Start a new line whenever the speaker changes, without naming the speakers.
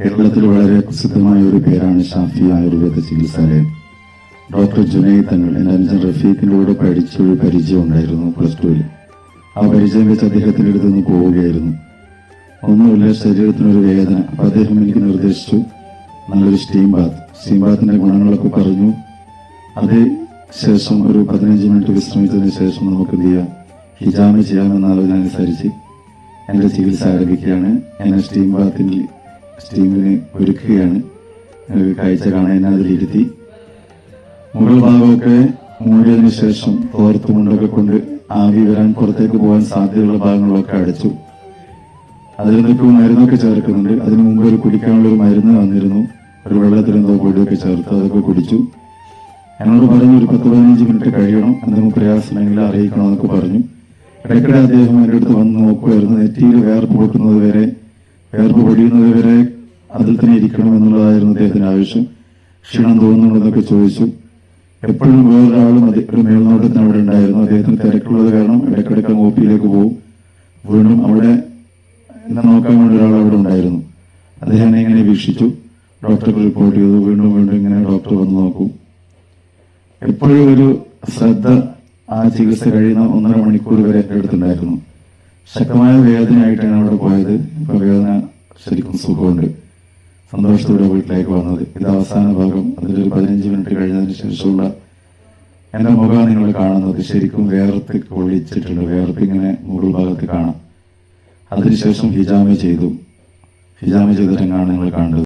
കേരളത്തിൽ വളരെ പ്രസിദ്ധമായ ഒരു പേരാണ് ഷാഫി ആയുർവേദ ചികിത്സാലയം. ഡോക്ടർ ജുനൈദ് തങ്ങൾ എന്റെ അനുജൻ റഫീഖിന്റെ കൂടെ പഠിച്ച ഒരു പരിചയം ഉണ്ടായിരുന്നു പ്ലസ് ടുവിൽ ആ പരിചയം വെച്ച് അദ്ദേഹത്തിന്റെ അടുത്ത് നിന്ന് പോവുകയായിരുന്നു. ഒന്നുമില്ല ശരീരത്തിനൊരു വേദന. അപ്പൊ അദ്ദേഹം എനിക്ക് നിർദ്ദേശിച്ചു നല്ലൊരു സ്റ്റീം ബാത്ത് സ്റ്റീം ബാത്തിന്റെ ഗുണങ്ങളൊക്കെ പറഞ്ഞു. അതേ ശേഷം ഒരു പതിനഞ്ച് മിനിറ്റ് വിശ്രമിച്ചതിന് ശേഷം നമുക്ക് എന്ത് ചെയ്യാം? ഹിജാമ ചെയ്യാമെന്ന ആലോചന അനുസരിച്ച് എന്റെ ചികിത്സ ആരംഭിക്കുകയാണ്. എന്നെ സ്റ്റീം ബാത്തിൽ സ്റ്റീമിന് ഒരുക്കുകയാണ്. കാഴ്ച അതിലിരുത്തി മുകൾ ഭാഗമൊക്കെ മൂടിയതിനു ശേഷം തോർത്ത് മുണ്ടൊക്കെ കൊണ്ട് ആവി വരാൻ പുറത്തേക്ക് പോകാൻ സാധ്യതയുള്ള ഭാഗങ്ങളൊക്കെ അടച്ചു. അതിൽ നിന്നിപ്പോൾ മരുന്നൊക്കെ ചേർക്കുന്നുണ്ട്. അതിനു മുമ്പ് ഒരു കുടിക്കാനുള്ള ഒരു മരുന്ന് വന്നിരുന്നു ഒരു വെള്ളത്തിൽ എന്തോ പൊടിയൊക്കെ ചേർത്ത് അതൊക്കെ കുടിച്ചു. എന്നോട് പറഞ്ഞു ഒരു പത്ത് പതിനഞ്ച് മിനിറ്റ് കഴിയണം. എന്തെങ്കിലും പ്രയാസമെങ്കിൽ അറിയിക്കണം എന്നൊക്കെ പറഞ്ഞു. ഇടയ്ക്കിടെ അദ്ദേഹം എന്റെ അടുത്ത് വന്ന് നോക്കുമായിരുന്നു നെറ്റിയിൽ വേർപ്പ് പൊട്ടുന്നത് വരെ വേർപ്പ് പൊടിയുന്നത് വരെ അതിൽ തന്നെ ഇരിക്കണം എന്നുള്ളതായിരുന്നു അദ്ദേഹത്തിന് ആവശ്യം. ക്ഷീണം തോന്നുന്നുണ്ടെന്നൊക്കെ ചോദിച്ചു. എപ്പോഴും വേറൊരാളും ഒരു മേൽനോട്ടത്തിന് അവിടെ ഉണ്ടായിരുന്നു. അദ്ദേഹത്തിന് തിരക്കുള്ളത് കാരണം ഇടയ്ക്കിടയ്ക്ക് ഓപ്പിയിലേക്ക് പോകും. വീണ്ടും അവിടെ നോക്കാൻ വേണ്ടി ഒരാൾ അവിടെ ഉണ്ടായിരുന്നു. അദ്ദേഹം ഇങ്ങനെ വീക്ഷിച്ചു. ഡോക്ടർ റിപ്പോർട്ട് ചെയ്തു. വീണ്ടും വീണ്ടും ഇങ്ങനെ ഡോക്ടർ വന്ന് നോക്കും. എപ്പോഴും ഒരു ശ്രദ്ധ ആ ചികിത്സ കഴിയുന്ന ഒന്നര മണിക്കൂർ വരെ എന്റെ അടുത്തുണ്ടായിരുന്നു. ശക്തമായ വേദനയായിട്ടാണ് അവിടെ പോയത്. വേദന ശരിക്കും സുഖമുണ്ട്. സന്തോഷത്തോടെ വീട്ടിലേക്ക് വന്നത്. ഇത് അവസാന ഭാഗം അതിലൊരു പതിനഞ്ച് മിനിറ്റ് കഴിഞ്ഞതിന് ശേഷമുള്ള എന്റെ മുഖം നിങ്ങൾ കാണുന്നത്. ശരിക്കും വേർത്ത് കൊള്ളിച്ചിട്ടുണ്ട് വേർത്ത് ഇങ്ങനെ മുകൾ ഭാഗത്ത് കാണാം. അതിനുശേഷം ഹിജാമ ചെയ്തു. ഹിജാമ ചെയ്ത രംഗാണ് നിങ്ങൾ കാണുന്നത്